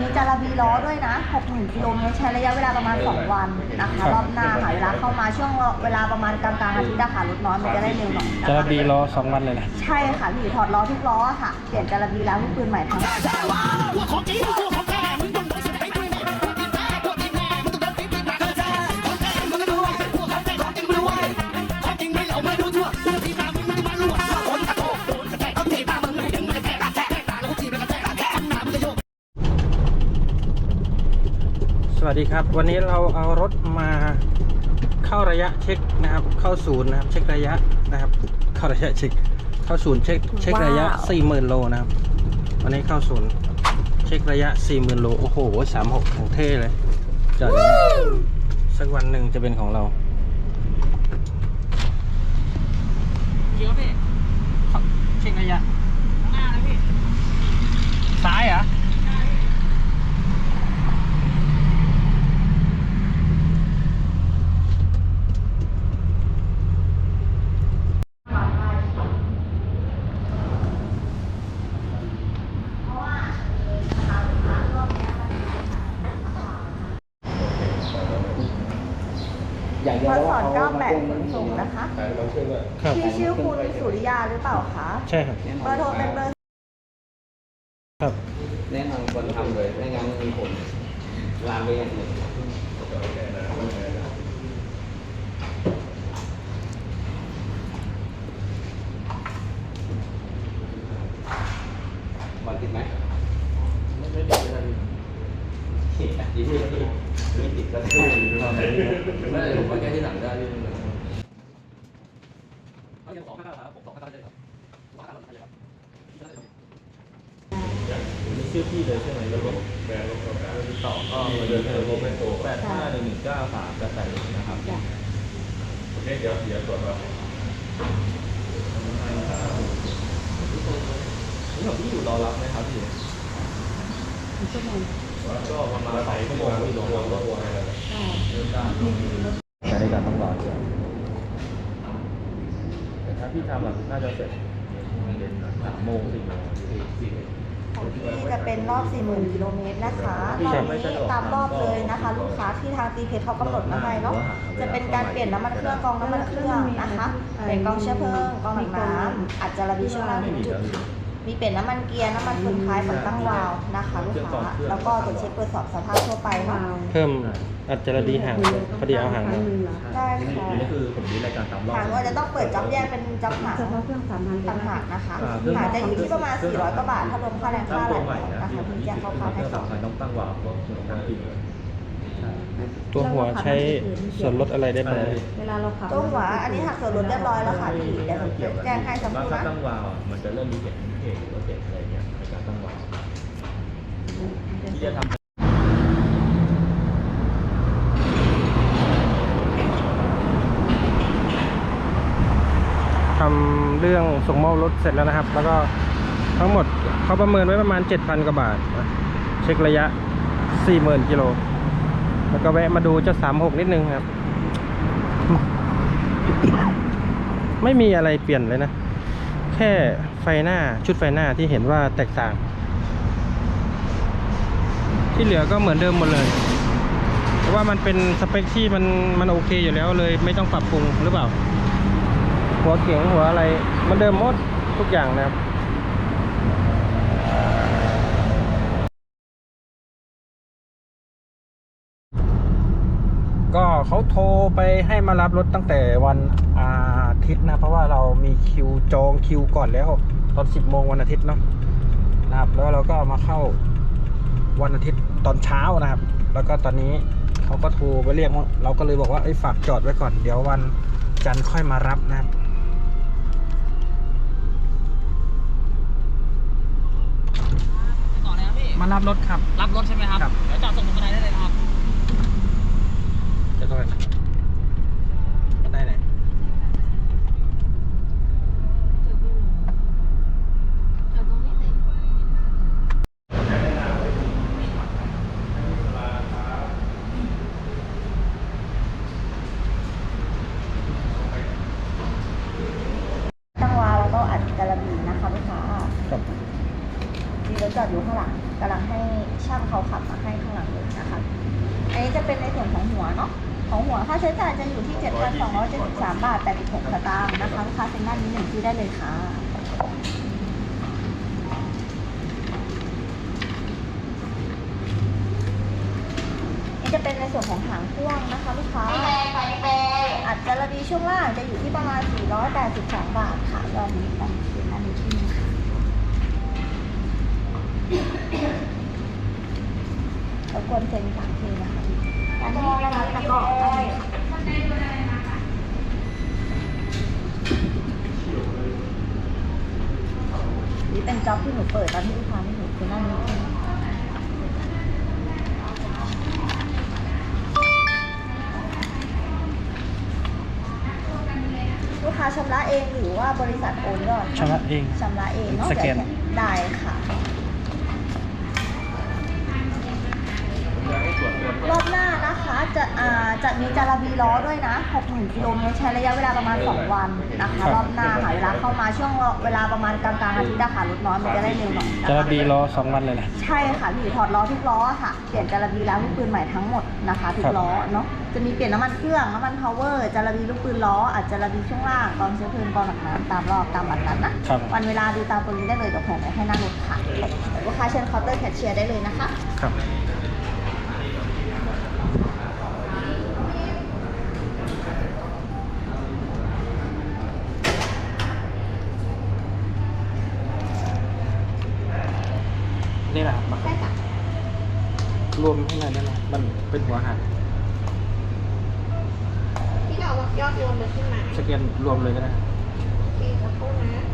มีจาระบีล้อด้วยนะ60,000กิโลเมตรใช้ระยะเวลาประมาณ 2 วันนะคะรอบหน้าค่ะเวลาเข้ามาช่วงเวลาประมาณกลางๆอาทิตย์อะค่ะรถน้อยมันจะได้เร็วหน่อยนคจะบีรอสองวันเลยนะ ใช่ค่ะพี่ถอดล้อทุกล้อค่ะเปลี่ยนจาระบีล้างลูกปืนใหม่ทั้งหมด สวัสดีครับ วันนี้เราเอารถมาเข้าระยะเช็คนะครับ เข้าศูนย์นะครับ เช็คระยะนะครับ เข้าระยะเช็ค เข้าศูนย์เช็คเช็คระยะว้าวสี่หมื่นโลนะครับ วันนี้เข้าศูนย์เช็คระยะสี่หมื่นโลโอ้โหสามหกของเท่เลยจอดอย่างนี้สักวันหนึ่งจะเป็นของเราเขียวพี่เช็คระยะข้างหน้านะพี่ซ้ายเหรอ พศ98ขนส่งนะคะ ครับ พี่ชื่อคุณสุริยาหรือเป ล่าคะใช่ครับเบอร์โทรเป็นเบอร์ ครับ แนะนำคนทำเลยไม่งั้นมีผลลามไปอย่างอื่นวันติดไหมไม่ติดเลยติดที่ที่ไม่ติดก็ได้ไม่ได้ผมมาแก้ที่หลังได้ที่นี่เขายังสองข้างครับผมสองข้างเลยครับสองข้างเลยครับ มีชื่อพี่เลยใช่ไหมแล้วก็แบรนด์รถติดต่อก็เดิ นเทอร์โบเมโตแปดห้าหนึ่งหนึ่งเก้าสามแปดแปดนะครับโอเคเดี๋ยวเดี๋ยวตรวจเรานี่ของพี่อยู่รอรับไหมครับพี่ก็ประมาณสองชั่วโมงที่ลงรถรถทัวร์อะไรเริ่มได้ใช้ในการต้องรอเดี๋ยวแต่ถ้าพี่ทำแบบน่าจะเสร็จสามโมงสี่โมงสี่ ของพี่จะเป็นรอบ 40,000กิโลเมตรนะคะตครัอบนนี้ตามรอบเลยนะคะ ลูกค้าที่ทางตีเพชเขากำหนดมาให้เนาะจะเป็นการเปลี่ยนน้ำมันเครื่องกองน้ำมันเครื่องนะคะเปลี่ยนกองเชื้อเพลิงกองหลังน้ำอัดจาระบีช่วงล่างถึงจุด มีเปลี่ยนน้ำมันเกียร์น้ำมันฟืนท้ายฝังตั้งวาล์วนะคะลูกค้าแล้วก็ตรวจเช็คตรวจสอบสภาพทั่วไปเนาะเพิ่มอัจจระดีห่างพอดีเอาห่างมาได้ค่ะนี่คือผมดีรายการตามรอบหางว่าจะต้องเปิดจ็อบแยกเป็นจ็อบหางเฉพาะเครื่องสามพันต่างหากนะคะอ่าเครื่องหางจะอยู่ที่ประมาณ 400กว่าบาทถ้ารวมค่าแรงตั้ค่างอะไรตัวใหม่นะนะคะที่ที่แจ้งเข้าค่าเคให้รื่องก่อสานมพันต้องตั้งวาล์วของทางกิน ตัวหัวใช้ส่วนลดอะไรได้บ้างเวลาเราขับตัวหัวอันนี้หักส่วนลดเรียบร้อยแล้วค่ะพี่เดี๋ยวผมแจ้งให้สักคว่ารู่ถ้านะตั้งวาล์วอะมันจะเริ่มมีเสียงเพลงหรือว่าเสียงอะไรเงี้ยในการตั้งวาล์วที่จะทำทำเรื่องส่งมอบรถเสร็จแล้วนะครับ แล้วก็ทั้งหมดเขาประเมินไว้ประมาณ 7,000 กว่าบาทนะเช็คระยะ 40,000 กิโล แล้วก็แวะมาดูเจ้า36นิดนึงครับ ไม่มีอะไรเปลี่ยนเลยนะ แค่ไฟหน้าชุดไฟหน้าที่เห็นว่าแตกต่าง ที่เหลือก็เหมือนเดิมหมดเลยเพราะว่ามันเป็นสเปคที่มันมันโอเคอยู่แล้วเลยไม่ต้องปรับปรุงหรือเปล่า หัวเก๋งหัวอะไรมันเดิมหมดทุกอย่างนะครับ ก็ เขาโทรไปให้มารับรถตั้งแต่วันอาทิตย์นะ เพราะว่าเรามีคิวจองคิวก่อนแล้ว ตอน 10โมงวันอาทิตย์เนาะนะครับ แล้วเราก็มาเข้าวันอาทิตย์ตอนเช้านะครับ แล้วก็ตอนนี้เขาก็โทรไปเรียกว่าเราก็เลยบอกว่าไอ้ยฝากจอดไว้ก่อนเดี๋ยววันจันทร์ค่อยมารับนะครับต่อเลยครับพี่มารับรถครับ รับรถใช่ไหมครับครับ เดี๋ยวจอดส่งตรงบันไดได้เลยนะครับ จะต้องได้ไหน ตั้งวาล์วแล้วก็อัดจาระบีนะคะลูกค้า ครับ มีรถจอดอยู่ข้างหลังกำลังให้ ช่างเขาขับมาให้ข้างหลังเลยนะคะ อันนี้จะเป็นในส่วนของหัวเนาะ ของหัวค่าใช้จ่ายจะอยู่ที่ 36สตางค์นะคะลูกค้าเซ็นด้านนี้หนึ่งที่ได้เลยค่ะนี่จะเป็นในส่วนของหางพ่วงนะคะลูกค้าอัดจารดีช่วงล่างจะอยู่ที่ประมาณ 482 บาทค่ะยอดนี้กันเป็นอันนี้ที่นี่ค่ะรบกวนเซ็นสามทีนะคะอันนี้นะคะแล้วก็อันนี้ค่ะ เป็นจ็อบที่หนูเปิดตอนที่ลูกค้าไม่อยู่คือหน้านี้ที่นี่ลูกค้าชำระเองหรือว่าบริษัทโอนก่อนชำระเองชำระเองเนาะสแกนดี๋ยวได้ค่ะ รอบหน้านะคะจะอ่าจะมีจาราบีล้อด้วยนะ 60,000กิโลเมตรใช้ระยะเวลาประมาณ 2 วันนะคะ รอบหน้า ค่ะเวลาเข้ามาช่วงเวลาประมาณกลางๆอาทิตย์อะค่ะรถน้อยมันจะได้เร็วหน่อยนคจะบีรอสองวันเลยแหละใช่ค่ะพี่ถอดล้อทุกล้ออะค่ะเปลี่ยนจาระบีล้างลูกปืนใหม่ทั้งหมดนะคะทุครักบ ล้อเนาะจะมีเปลี่ยนน้ำมันเครื่องน้ำมันพาวเวอร์จาระบีลูกปืนล้ออาจจาระบีช่วงล่างกองเชื้อเพลิงกองหนักน้ำตามรอบตามวันนั้นนะครับ วันเวลาดูตามตัวนี้ได้เลยเดี๋ยวแผนไว้ให้หน้ารถค่ะเดี๋ยวลูกค้าเชิญเคาน์เตอร์แคชเชียร์ได้เลยนะคะ ครับ นี่แหละครับใช่ค่ะรวมข้างในได้ไหมมันเป็นหัวหันที่เรายอดรวมมันขึ้นมาสแกนรวมเลยก็ได้ปีละคู่นะ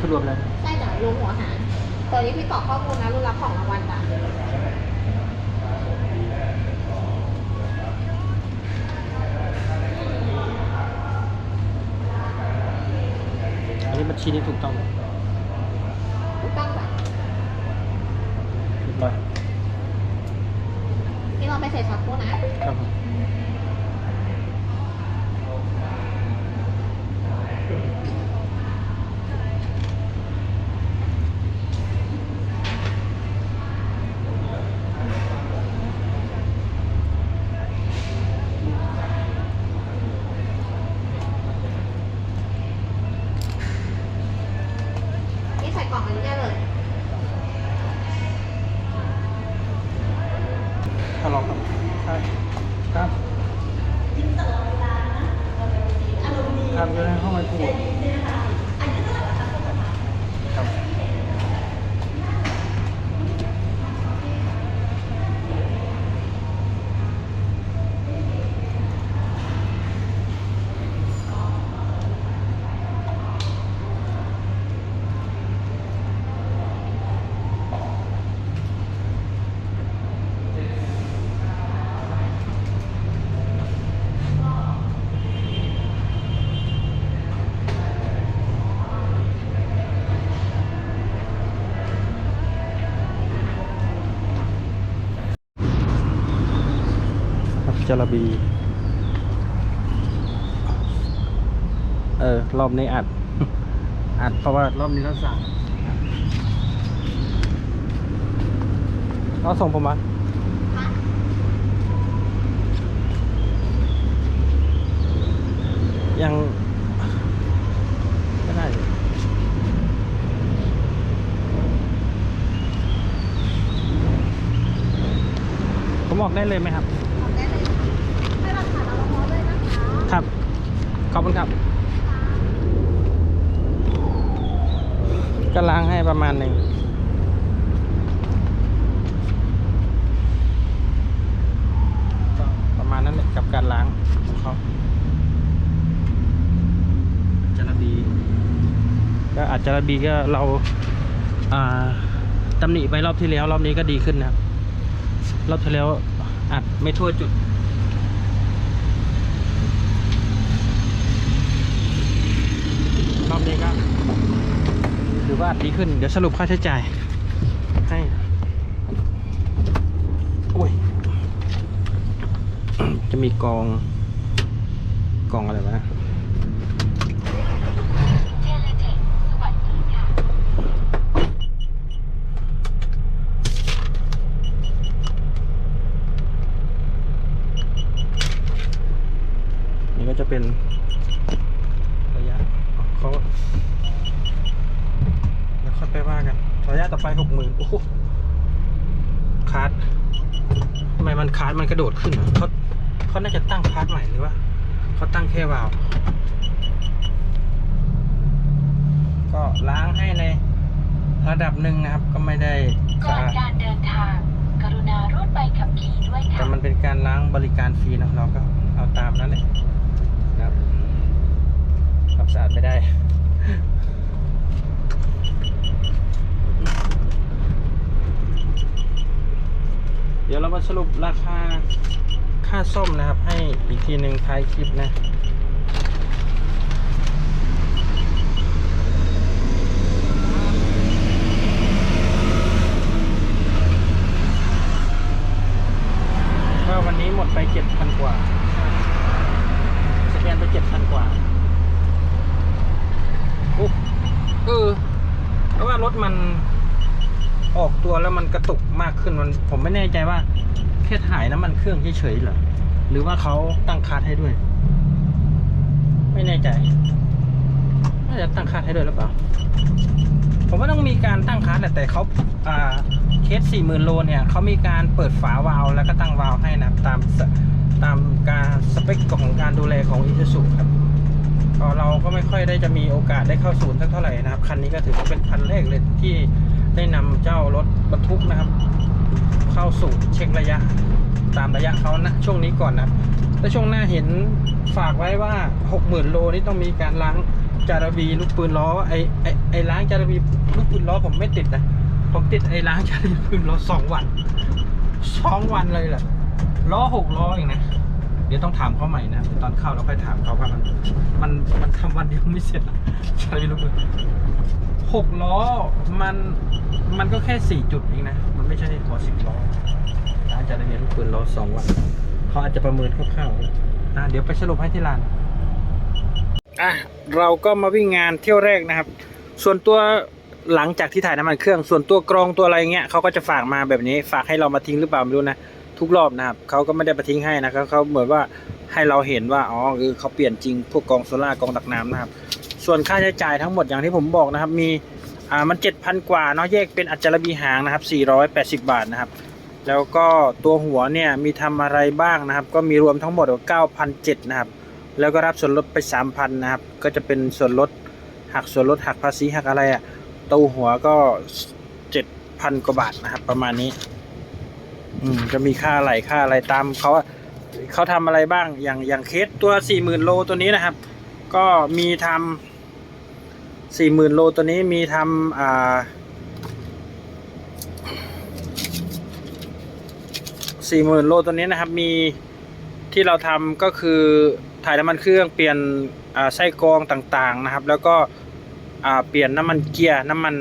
อันนี้คือรวมเลยใช่จ้ะรวมหัวหารตอนนี้พี่กรอกข้อมูลนะรุ่นรับของรางวัลจ้ะอันนี้บัญชีนี้ถูกต้องถูกต้องจ้ะเรียบร้อย พี่ลองไปใส่ช็อตคู่นะ ครับผม พี่ใส่กล่องอันนี้ได้เลย ถ้าลองครับใช่ครับ ครับอยู่ในห้องไอพูครับ จระบี เออ รอบนี้อัด อัดเพราะว่ารอบนี้เราสั่งเราส่งผมมายังไม่ได้อยู่ผมออกได้เลยไหมครับ ทำได้เลยค่ะให้ราคาเราพอเลยนะคะ ครับ ขอบคุณครับก็ล้างให้ประมาณหนึ่งก็ประมาณนั้นแหละกับการล้างของเขาจาระบีก็อาจจะระบีก็เราอ่าตำหนิไปรอบที่แล้ว รอบนี้ก็ดีขึ้นนะครับ รอบที่แล้วอัดไม่ทั่วจุด รอบนี้ก็ว่าดีขึ้น เดี๋ยวสรุปค่าใช้จ่ายให้โอ้ยจะมีกองกองอะไรวะนะนี่ก็จะเป็นระยะเขาแล้วค่อยไปว่ากัน ระยะต่อไปหกหมื่นโอ้โหคาร์ดทำไมมันคา ร์ดมันกระโดดขึ้นอะเขาเขาน่าจะตั้งคาร์ดใหม่หรือว่าเขาตั้งแค่วาล์วก็ล้างให้ในระดับหนึ่งนะครับ ก็ไม่ได้ก่อสะนอาดการเดินทาง กรุณารูดใบขับขี่ด้วยแต่ค่ะมันเป็นการล้างบริการฟรีนะเราก็เอาตามนั้นเลยครับความสะอาดไม่ได้ เดี๋ยวเรามาสรุปราคาค่าซ่อมนะครับ ให้อีกทีหนึ่งท้ายคลิปนะ ก็วันนี้หมดไปเจ็ดพันกว่า สแกนไปเจ็ดพันกว่าอุ๊ยเออเพราะว่ารถมันออกตัวแล้วมันกระตุกมากขึ้นมัน ผมไม่แน่ ใจว่าแค่ถ่ายน้ำมันเครื่องเฉยๆเหรอหรือว่าเขาตั้งคาร์ให้ด้วย ไม่แน่ใจน่าจะตั้งคาร์ให้ด้วยหรือเปล่าผมว่าต้องมีการตั้งคาร์แหละแต่เขาอ่าเคสสี่หมื่นโลเนี่ยเขามีการเปิดฝาวาล์วแล้วก็ตั้งวาล์วให้นะตามตามการสเปคของการดูแลของอิ s u ครับเราก็ไม่ค่อยได้จะมีโอกาสได้เข้าศูนย์สักเท่าไหร่นะครับ คันนี้ก็ถือว่าเป็นคันแรกเลยที่ได้นำเจ้ารถบรรทุกนะครับ เข้าสู่เช็คระยะ ตามระยะเขานะช่วงนี้ก่อนนะแล้วช่วงหน้าเห็นฝากไว้ว่า 60,000 โลนี่ต้องมีการล้างจารบีลูกปืนล้อไอไอไอล้างจารบีลูกปืนล้อผมไม่ติดนะผมติดไอล้างจานพื้นล้อสองวันสองวันเลยแหละล้อหกล้อเองนะเดี๋ยวต้องถามเขาใหม่นะตอนเข้าเราค่อยถามเขาว่ามันมันมันทำวันเดียวไม่เสร็จอะใช่ลูกเลยหกล้อมันมันก็แค่สี่จุดเองนะ ไม่ใช่หัวสิบล้อล้างจานเรียนลูกปืนล้อสองวันเขาอาจจะประเมินคร่าวๆอะเดี๋ยวไปสรุปให้ที่ร้านอะเราก็มาวิ่งงานเที่ยวแรกนะครับ ส่วนตัวหลังจากที่ถ่ายน้ำมันเครื่อง ส่วนตัวกรองตัวอะไรเงี้ยเขาก็จะฝากมาแบบนี้ ฝากให้เรามาทิ้งหรือเปล่าไม่รู้นะทุกรอบนะครับเขาก็ไม่ได้มาทิ้งให้นะครับเขาเหมือนว่าให้เราเห็นว่าอ๋อคือเขาเปลี่ยนจริงพวกกองโซล่ากองตักน้ำนะครับ ส่วนค่าใช้จ่ายทั้งหมดอย่างที่ผมบอกนะครับ มี อ่ามันเจ็ดพันกว่าเนาะแยกเป็นอัจจารบีหางนะครับสี่ร้อยแปดสิบบาทนะครับ แล้วก็ตัวหัวเนี่ยมีทำอะไรบ้างนะครับ ก็มีรวมทั้งหมดเก้าพันเจ็ดนะครับ แล้วก็รับส่วนลดไปสามพันนะครับ ก็จะเป็นส่วนลดหักส่วนลดหักภาษีหักอะไรอะตัวหัวก็เจ็ดพันกว่าบาทนะครับ ประมาณนี้ อืมจะมีค่าอะไรค่าอะไรตามเขาเขาทำอะไรบ้างอย่างอย่างเคสตัวสี่หมื่นโลตัวนี้นะครับ ก็มีทำ สี่หมื่นโลตัวนี้มีทำอ่าสี่หมื่นโลตัวนี้นะครับมีที่เราทำก็คือถ่ายน้ำมันเครื่องเปลี่ยนอ่าไส้กรองต่างๆนะครับ แล้วก็อ่าเปลี่ยนน้ำมันเกียร์น้ำมัน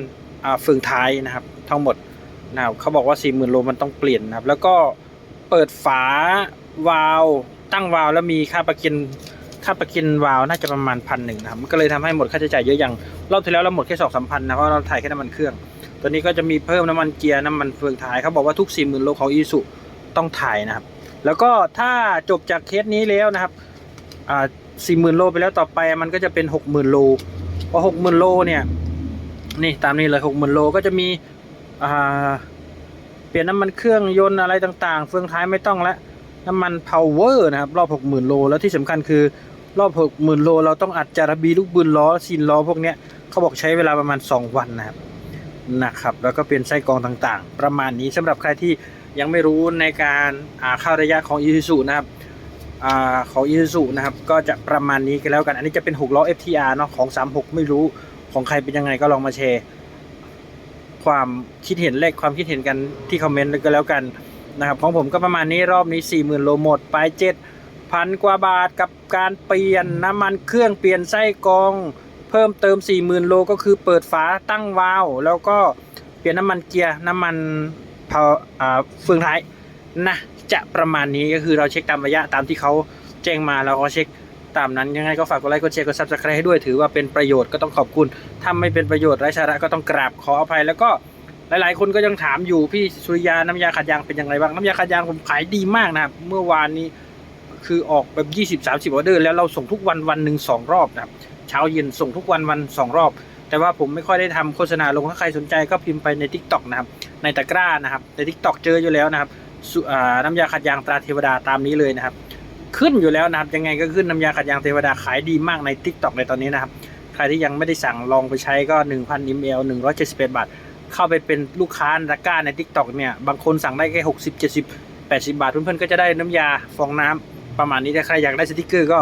อ่าฟืองท้ายนะครับ ทั้งหมดนะครับเขาบอกว่าสี่หมื่นโลมันต้องเปลี่ยนนะครับ แล้วก็เปิดฝาวาล์วตั้งวาล์วแล้วมีค่าประกัน ค่าประกินวาล์วน่าจะประมาณพันหนึ่งนะครับมันก็เลยทำให้หมดค่าใช้จ่ายเยอะอย่างรอบที่แล้วเราหมดแค่สองสามพันนะเพราะเราถ่ายแค่น้ำมันเครื่องตัวนี้ก็จะมีเพิ่มน้ำมันเกียร์น้ำมันเฟืองท้ายเขาบอกว่าทุกสี่หมื่นโลของอีสุต้องถ่ายนะครับ แล้วก็ถ้าจบจากเคสนี้แล้วนะครับอ่าสี่หมื่นโลไปแล้วต่อไปมันก็จะเป็นหกหมื่นโลพอหกหมื่นโลเนี่ยนี่ตามนี้เลยหกหมื่นโลก็จะมีอ่าเปลี่ยนน้ำมันเครื่องยนต์อะไรต่างๆ เฟืองท้ายไม่ต้องละน้ำมัน power นะครับ รอบหกหมื่นโล แล้วที่สำคัญคือ รอบหกหมื่นโลเราต้องอัดจาระบีลูกบืนล้อซีนล้อพวกเนี้ยเขาบอกใช้เวลาประมาณ 2 วันนะครับนะครับ แล้วก็เปลี่ยนไส้กรองต่างๆ ประมาณนี้สำหรับใครที่ยังไม่รู้ในการอ่าเข้าระยะของ i s u นะครับอ่าของ i s u นะครับ ก็จะประมาณนี้กันแล้วกัน อันนี้จะเป็น6ล้อ FTR เนาะของ 36 ไม่รู้ของใครเป็นยังไงก็ลองมาแชร์ ความคิดเห็นแลกความคิดเห็นกันที่คอมเมนต์ก็แล้วกันนะครับ ของผมก็ประมาณนี้รอบนี้ 40,000 โลหมด ไป7 พันกว่าบาทกับการเปลี่ยนน้ำมันเครื่องเปลี่ยนไส้กรอง เพิ่มเติม 40,000 โลก็คือเปิดฝาตั้งวาล์วแล้วก็เปลี่ยนน้ำมันเกียร์น้ำมันเผาอ่าเฟืองท้ายนะจะประมาณนี้ก็คือเราเช็คตามระยะตามที่เขาแจ้งมาเราก็เช็คตามนั้นยังไงก็ฝากกดไลค์กดแชร์กดซับสไครต์ให้ด้วยถือว่าเป็นประโยชน์ก็ต้องขอบคุณถ้าไม่เป็นประโยชน์ไร้สาระก็ต้องกราบขออภัยแล้วก็หลายๆ คนก็ยังถามอยู่พี่สุริยาน้ำยาขัดยางเป็นยังไงบ้างน้ำยาขัดยางผมขายดีมากนะครับเมื่อวานนี้ คือออกแบบ 20 30ออเดอร์แล้วเราส่งทุกวันวันหนึ่งสองรอบนะครับเช้าเย็นส่งทุกวันวันสองรอบ แต่ว่าผมไม่ค่อยได้ทำโฆษณาลงถ้าใครสนใจก็พิมพ์ไปใน Tik t o อกนะครับในตะกร้านะครับใน Tik t o อกเจออยู่แล้วนะครับสุอ่าน้ำยาขัดยางตราเทวดาตามนี้เลยนะครับ ขึ้นอยู่แล้วนะครับยังไงก็ขึ้นน้ำยาขัดยางเทวดาขายดีมากใน Tik t o อกในตอนนี้นะครับใครที่ยังไม่ได้สั่งลองไปใช้ก็ 1,000 ml 178บาท เข้าไปเป็นลูกค้าตะกร้าใน Tik t o อกเนี่ยบางคนสั่งได้แค่60 70 80 บาทเพื่อนๆก็จะได้น้ำยาฟองน้ำ ประมาณนี้ถ้าใครอยากได้สติกเกอร์ก็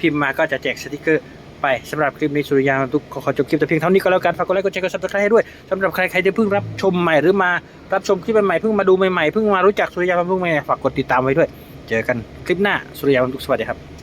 พิมพ์มาก็จะแจกสติกเกอร์ไปสำหรับคลิปนี้สุริยาทุกขอขอจบคลิปแต่เพียงเท่านี้ก็แล้วกันฝากกดไลค์กดแชร์กดซับสไครต์ให้ด้วยสำหรับใครใครที่เพิ่งรับชมใหม่หรือมารับชมคลิปใหม่เพิ่งมาดูใหม่ๆเพิ่งมารู้จักสุริยาเพิ่งใหม่ฝากกดติดตามไว้ด้วย เจอกันคลิปหน้าสุริยานทุกสวัสดีครับ